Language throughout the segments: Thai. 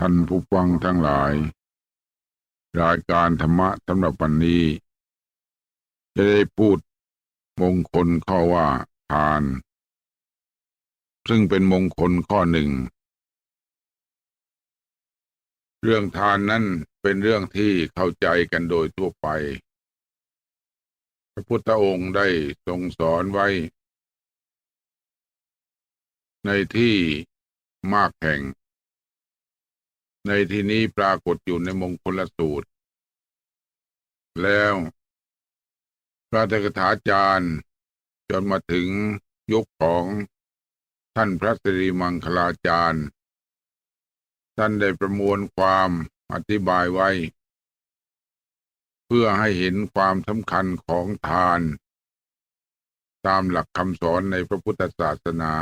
ท่านผู้ฟังทั้งหลาย รายการธรรมะสำหรับวันนี้ จะได้พูดมงคลข้อว่าทาน ซึ่งเป็นมงคลข้อหนึ่ง เรื่องทานนั้นเป็นเรื่องที่เข้าใจกันโดยทั่วไป พระพุทธองค์ได้ทรงสอนไว้ ในที่มากแห่ง ในที่นี้ปรากฏอยู่ในมงคลสูตร แล้ว พระเทกถาจารย์ จนมาถึงยุคของท่านพระสิริมังคลาจารย์ ท่านได้ประมวลความอธิบายไว้ เพื่อให้เห็นความสำคัญของทาน ตามหลักคำสอนในพระพุทธศาสนา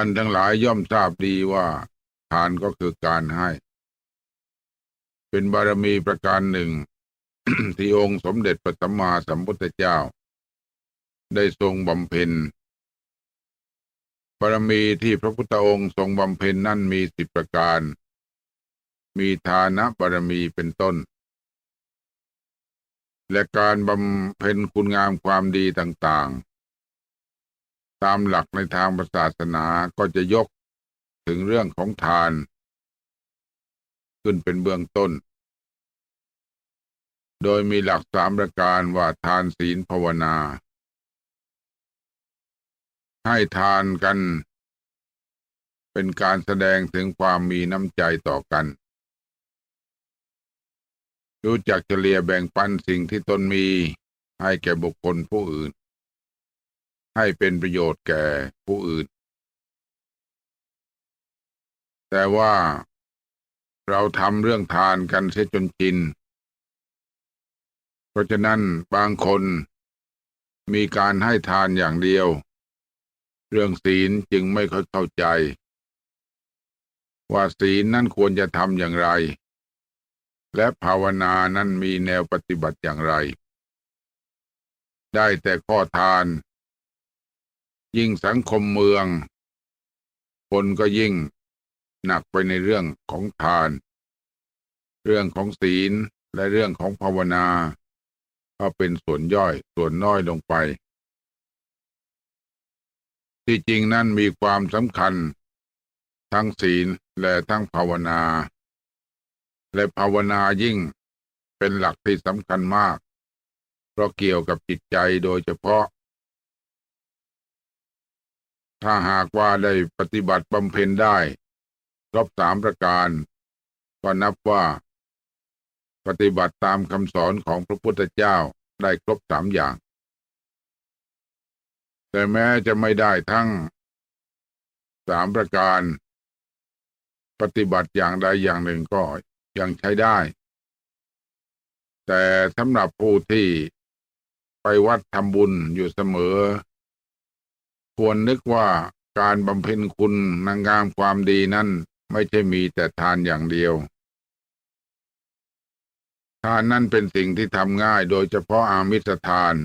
ท่านทั้งหลายย่อมทราบดีว่า ทานก็คือการให้ เป็นบารมีประการหนึ่ง ที่องค์สมเด็จพระสัมมาสัมพุทธเจ้า ได้ทรงบำเพ็ญบารมีที่พระพุทธองค์ทรงบำเพ็ญนั่นมีสิบประการ มีทานะบารมีเป็นต้น และการบำเพ็ญคุณงามความดีต่างๆ ตามหลักในทางศาสนาก็จะยกถึงเรื่องของทาน ขึ้นเป็นเบื้องต้น โดยมีหลักสามประการว่าทานศีลภาวนา ให้ทานกัน เป็นการแสดงถึงความมีน้ำใจต่อกัน รู้จักเฉลี่ยแบ่งปันสิ่งที่ตนมีให้แก่บุคคลผู้อื่น ให้เป็นประโยชน์แก่ผู้อื่น แต่ว่าเราทำเรื่องทานกันเสียจนชิน เพราะฉะนั้นบางคนมีการให้ทานอย่างเดียว เรื่องศีลจึงไม่ค่อยเข้าใจ ว่าศีลนั่นควรจะทำอย่างไร และภาวนานั้นมีแนวปฏิบัติอย่างไร ได้แต่ข้อทาน ยิ่งสังคมเมือง คนก็ยิ่งหนักไปในเรื่องของทาน เรื่องของศีลและเรื่องของภาวนา ก็เป็นส่วนย่อยส่วนน้อยลงไป ที่จริงนั้นมีความสำคัญ ทั้งศีลและทั้งภาวนา และภาวนายิ่งเป็นหลักที่สำคัญมาก เพราะเกี่ยวกับจิตใจโดยเฉพาะ ถ้าหากว่าได้ปฏิบัติบำเพ็ญได้ครบสามประการ ก็นับว่า ปฏิบัติตามคำสอนของพระพุทธเจ้าได้ครบสามอย่าง แต่แม้จะไม่ได้ทั้งสามประการ ปฏิบัติอย่างใดอย่างหนึ่งก็ยังใช้ได้ แต่สำหรับผู้ที่ไปวัดทำบุญอยู่เสมอ ควรนึกว่าการบำเพ็ญคุณนางงามความดีนั้นไม่ใช่มีแต่ทานอย่างเดียว ทานนั่นเป็นสิ่งที่ทำง่ายโดยเฉพาะอามิสทาน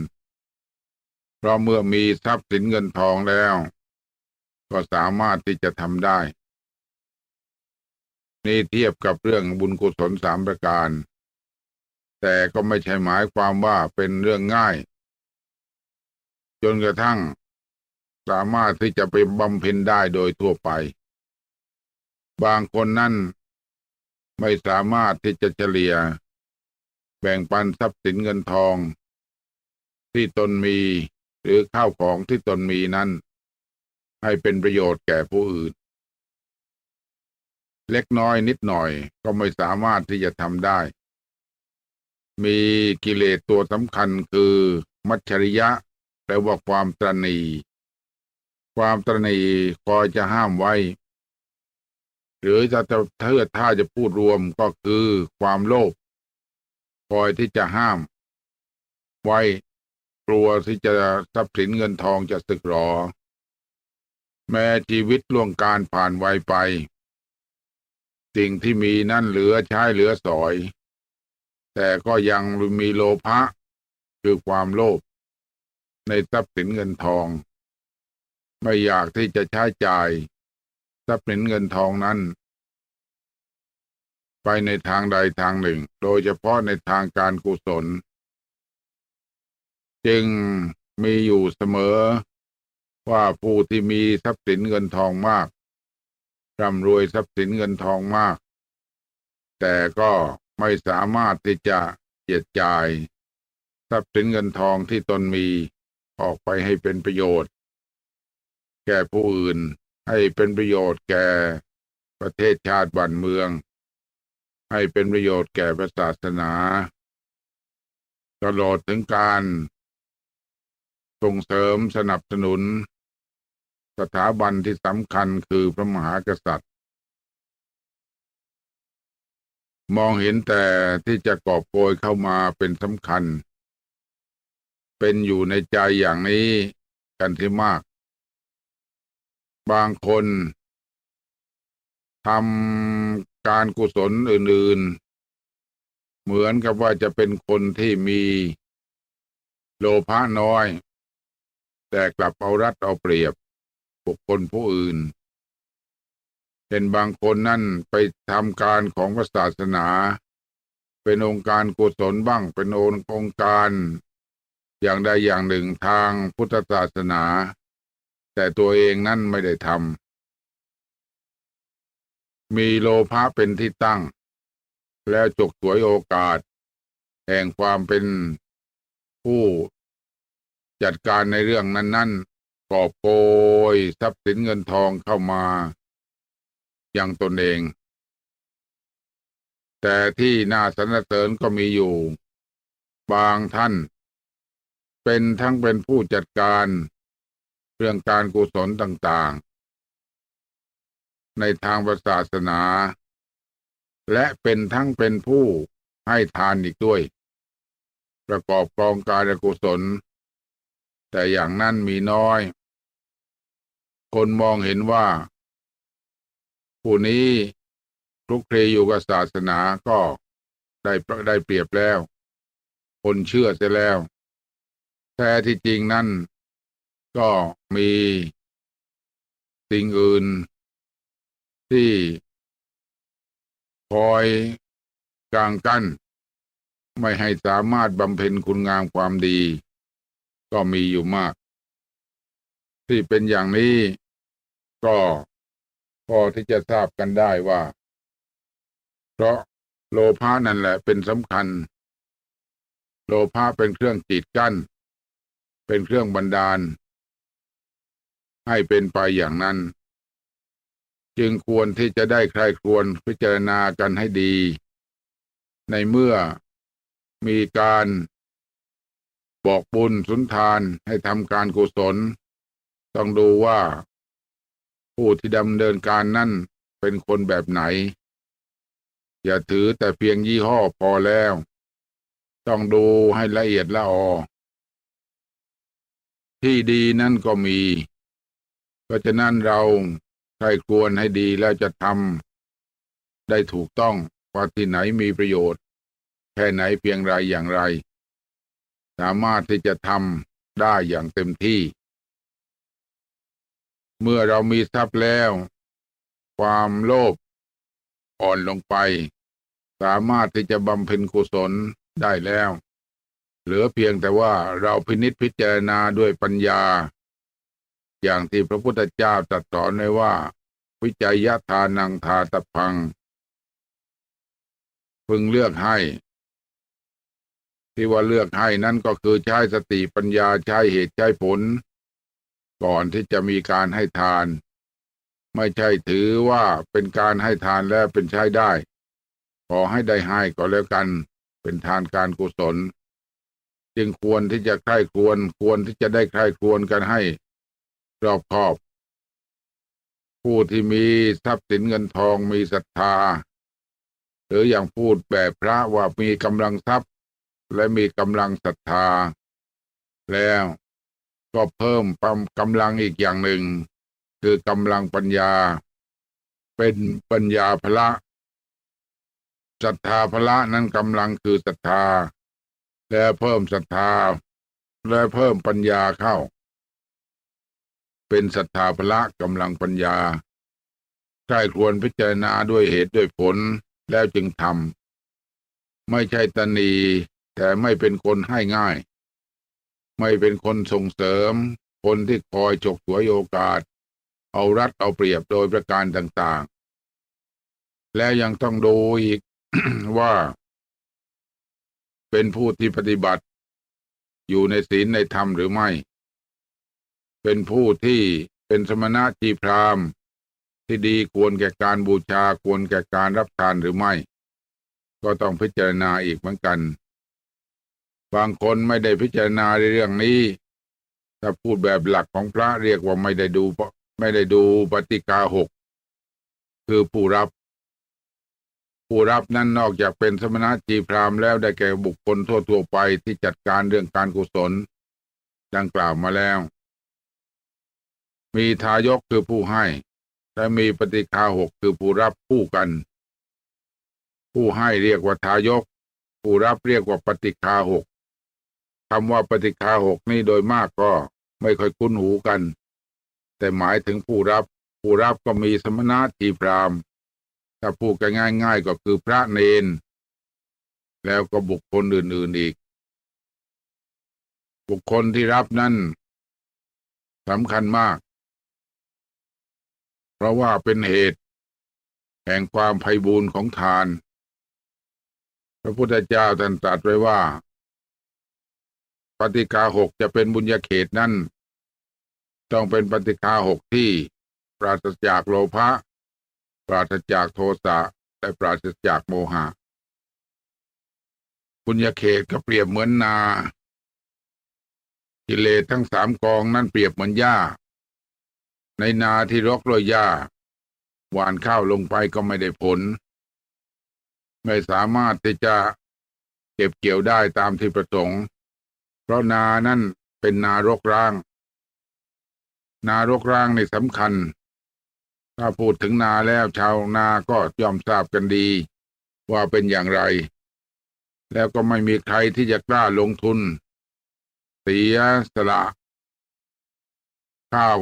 เพราะเมื่อมีทรัพย์สินเงินทองแล้ว ก็สามารถที่จะทำได้ นี่เทียบกับเรื่องบุญกุศลสามประการ แต่ก็ไม่ใช่หมายความว่าเป็นเรื่องง่าย จนกระทั่ง สามารถที่จะไปบำเพ็ญได้โดยทั่วไป บางคนนั่นไม่สามารถที่จะเฉลี่ย แบ่งปันทรัพย์สินเงินทอง ที่ตนมีหรือข้าวของที่ตนมีนั้น ให้เป็นประโยชน์แก่ผู้อื่น เล็กน้อยนิดหน่อยก็ไม่สามารถที่จะทำได้ มีกิเลสตัวสำคัญคือ มัจฉริยะแปลว่าความตรณี ความตรณีคอยจะห้ามไว้ หรือจะเถ้าถ้าจะพูดรวมก็คือความโลภคอยที่จะห้าม ไว้ กลัวที่จะทรัพย์สินเงินทองจะสึกหรอ แม้ชีวิตล่วงการผ่านไวไป สิ่งที่มีนั่นเหลือใช้เหลือสอย แต่ก็ยังมีโลภะคือความโลภในทรัพย์สินเงินทอง ไม่อยากที่จะใช้จ่ายทรัพย์สินเงินทองนั้น ไปในทางใดทางหนึ่ง โดยเฉพาะในทางการกุศล จึงมีอยู่เสมอ ว่าผู้ที่มีทรัพย์สินเงินทองมากร่ำรวยทรัพย์สินเงินทองมาก แต่ก็ไม่สามารถที่จะเจียดจ่าย ทรัพย์สินเงินทองที่ตนมีออกไปให้เป็นประโยชน์ แก่ผู้อื่น ให้เป็นประโยชน์แก่ประเทศชาติบ้านเมือง ให้เป็นประโยชน์แก่พระศาสนา ตลอดถึงการส่งเสริมสนับสนุน สถาบันที่สำคัญคือพระมหากษัตริย์ มองเห็นแต่ที่จะกอบโกยเข้ามาเป็นสำคัญ เป็นอยู่ในใจอย่างนี้กันที่มาก บางคนทำการกุศลอื่น ๆ เหมือนกับว่าจะเป็นคนที่มีโลภะน้อย แต่กลับเอารัดเอาเปรียบบุคคลผู้อื่นเป็นบางคนนั่นไปทำการของพระศาสนา เป็นองค์การกุศลบ้างเป็นองค์การ อย่างใดอย่างหนึ่งทางพุทธศาสนา แต่ตัวเองนั่นไม่ได้ทำมีโลภะเป็นที่ตั้ง แล้วจกสวยโอกาส แห่งความเป็นผู้จัดการในเรื่องนั้น ๆ กอบโกยทรัพย์สินเงินทองเข้ามาอย่างตนเอง แต่ที่น่าสรรเสริญก็มีอยู่ บางท่าน เป็นทั้งเป็นผู้จัดการ รื่องการกุศลต่างๆ ในทางศาสนา และเป็นทั้งเป็นผู้ให้ทานอีกด้วย ประกอบกองการกุศล แต่อย่างนั้นมีน้อย คนมองเห็นว่า ผู้นี้คลุกคลีอยู่กับศาสนาก็ได้ได้เปรียบแล้ว คนเชื่อเสียแล้ว แต่ที่จริงนั่น ก็มีสิ่งอื่น ที่คอยกลางกั้น ไม่ให้สามารถบำเพ็ญคุณงามความดี ก็มีอยู่มาก ที่เป็นอย่างนี้ ก็พอที่จะทราบกันได้ว่า เพราะโลภะนั่นแหละเป็นสำคัญ โลภะเป็นเครื่องจีดกั้น เป็นเครื่องบันดาล ให้เป็นไปอย่างนั้น จึงควรที่จะได้ใครควรพิจารณากันให้ดี ในเมื่อมีการบอกบุญสุนทานให้ทำการกุศล ต้องดูว่า ผู้ที่ดำเนินการนั่นเป็นคนแบบไหน อย่าถือแต่เพียงยี่ห้อพอแล้ว ต้องดูให้ละเอียดละออที่ดีนั่นก็มี เพราะฉะนั้นเราใครควรให้ดีแล้วจะทำได้ถูกต้องว่าที่ไหนมีประโยชน์ แค่ไหนเพียงไรอย่างไร สามารถที่จะทำได้อย่างเต็มที่ เมื่อเรามีทรัพย์แล้ว ความโลภอ่อนลงไป สามารถที่จะบำเพ็ญกุศลได้แล้ว เหลือเพียงแต่ว่าเราพินิษพิจารณาด้วยปัญญา อย่างที่พระพุทธเจ้าตรัสสอนไว้ว่า วิจัยทานังทาตพัง พึงเลือกให้ ที่ว่าเลือกให้นั่นก็คือใช้สติปัญญาใช้เหตุใช้ผล ก่อนที่จะมีการให้ทาน ไม่ใช่ถือว่าเป็นการให้ทานแล้วเป็นใช้ได้ ขอให้ได้ให้ก็แล้วกัน เป็นทานการกุศล จึงควรที่จะใคร่ควรควรที่จะได้ใคร่ควรกันให้ รอบคอบ ผู้ที่มีทรัพย์สินเงินทองมีศรัทธา หรืออย่างพูดแบบพระว่ามีกำลังทรัพย์ และมีกำลังศรัทธา แล้วก็เพิ่มความกำลังอีกอย่างหนึ่ง คือกำลังปัญญา เป็นปัญญาพละศรัทธาพละนั้นกำลังคือศรัทธา และเพิ่มศรัทธา และเพิ่มปัญญาเข้า เป็นศรัทธาพละกำลังปัญญาล้ควรพิจารณาด้วยเหตุด้วยผลแล้วจึงทำไม่ใช่ตนีแต่ไม่เป็นคนให้ง่าย ไม่เป็นคนส่งเสริม คนที่คอยฉกฉวยโอกาส เอารัดเอาเปรียบโดยประการต่างๆ และยังต้องดูอีกว่า เป็นผู้ที่ปฏิบัติ อยู่ในศีลในธรรมหรือไม่ เป็นผู้ที่เป็นสมณะจีพรามณ์ที่ดีควรแก่การบูชาควรแก่การรับทานหรือไม่ ก็ต้องพิจารณาอีกเหมือนกัน บางคนไม่ได้พิจารณาในเรื่องนี้ ถ้าพูดแบบหลักของพระเรียกว่าไม่ได้ดูไม่ได้ดูปฏิกาหกคือผู้รับ ผู้รับนั้นนอกจากเป็นสมณะจีพรามณ์แล้วได้แก่บุคคลทั่วๆไปที่จัดการเรื่องการกุศล ดังกล่าวมาแล้ว มีทายกคือผู้ให้ และมีปฏิคาหกคือผู้รับคู่กัน ผู้ให้เรียกว่าทายก ผู้รับเรียกว่าปฏิคาหกคำว่าปฏิคาหกนี่โดยมากก็ไม่ค่อยคุ้นหูกัน แต่หมายถึงผู้รับ ผู้รับก็มีสมณะจีพรามณ์ถ้าพูดกันง่าย ๆ ก็คือพระเนน แล้วก็บุคคลอื่นๆอีก บุคคลที่รับนั้นสำคัญมาก เพราะว่าเป็นเหตุ แห่งความไพ่บูรณ์ของทาน พระพุทธเจ้าท่านตรัสไว้ว่า ปฏิกาหกจะเป็นบุญญาเขตนั้นต้องเป็นปฏิกาหกที่ ปราศจากโลภะปราศจากโทสะและปราศจากโมหะบุญญาเขตก็เปรียบเหมือนนากิเลสทั้งสามกองนั้นเปรียบเหมือนหญ้า ในนาที่รกด้วยหญ้าหวานข้าวลงไปก็ไม่ได้ผล ไม่สามารถที่จะเก็บเกี่ยวได้ตามที่ประสงค์ เพราะนานั่นเป็นนารกร้าง นารกร้างในสำคัญ ถ้าพูดถึงนาแล้วชาวนาก็ยอมทราบกันดี ว่าเป็นอย่างไร แล้วก็ไม่มีใครที่จะกล้าลงทุน เสียสละข้าว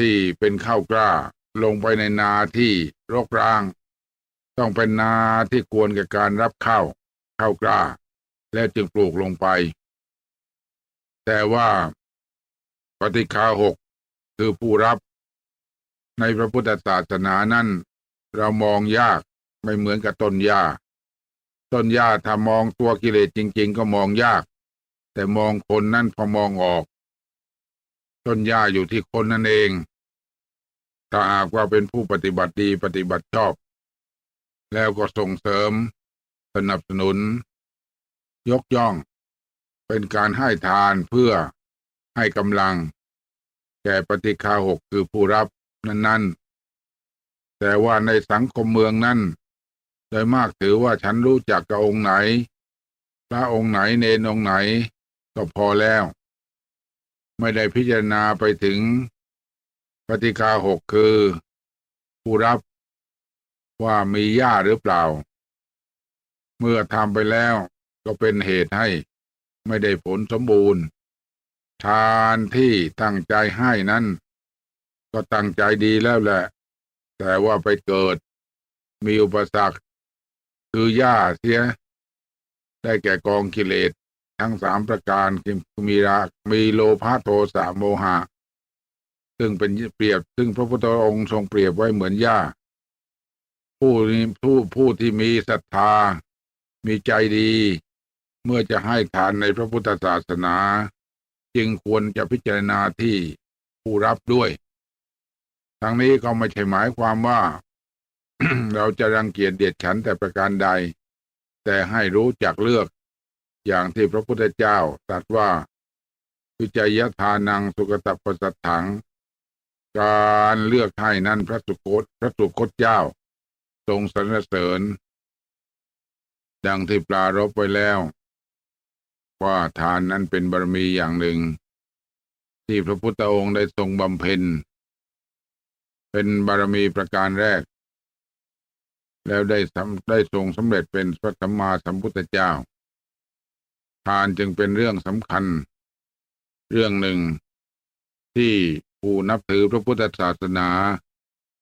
ที่เป็นข้าวกล้า ลงไปในนาที่รกร้าง ต้องเป็นนาที่ควรกับการรับข้าวข้าวกล้า แล้วจึงปลูกลงไป แต่ว่าปฏิคาหกคือผู้รับ ในพระพุทธศาสนานั้นเรามองยากไม่เหมือนกับต้นหญ้าต้นหญ้าถ้ามองตัวกิเลสจริง ๆ ก็มองยาก แต่มองคนนั่นพอมองออก ต้นหญ้าอยู่ที่คนนั่นเอง ถ้าหากว่าเป็นผู้ปฏิบัติดีปฏิบัติชอบ แล้วก็ส่งเสริม สนับสนุน ยกย่อง เป็นการให้ทานเพื่อให้กำลัง แก่ปฏิคาหกคือผู้รับนั้นๆ แต่ว่าในสังคมเมืองนั้นโดยมากถือว่าฉันรู้จักกับองค์ไหน พระองค์ไหนเนนองค์ไหน ก็พอแล้ว ไม่ได้พิจารณาไปถึง ปฏิคาหกคือ ผู้รับว่ามีญาหรือเปล่า เมื่อทำไปแล้วก็เป็นเหตุให้ไม่ได้ผลสมบูรณ์ ทานที่ตั้งใจให้นั้น ก็ตั้งใจดีแล้วแหละ แต่ว่าไปเกิด มีอุปสรรค คือหญ้าเสีย ได้แก่กองกิเลสทั้งสามประการคือมีรามีโลภะโทสะโมหะ ซึ่งเป็นเปรียบ ซึ่งพระพุทธองค์ทรงเปรียบไว้เหมือนหญ้า ผู้นี้ผู้ผู้ที่มีศรัทธา มีใจดี เมื่อจะให้ทานในพระพุทธศาสนา จึงควรจะพิจารณาที่ผู้รับด้วย ทั้งนี้ก็ไม่ใช่หมายความว่า เราจะรังเกียจเดียดฉันแต่ประการใด แต่ให้รู้จักเลือก อย่างที่พระพุทธเจ้าตรัสว่าวิจัยทานังสุกตปสัตถัง การเลือกให้นั้นพระสุคตพระสุคตเจ้า ทรงสรรเสริญ ดังที่ปรารบไว้แล้ว ว่าทานนั้นเป็นบารมีอย่างหนึ่ง ที่พระพุทธองค์ได้ทรงบำเพ็ญ เป็นบารมีประการแรก แล้วได้สำได้ทรงสำเร็จเป็นพระสัมมาสัมพุทธเจ้า ทานจึงเป็นเรื่องสำคัญ เรื่องหนึ่งที่ ผู้นับถือพระพุทธศาสนา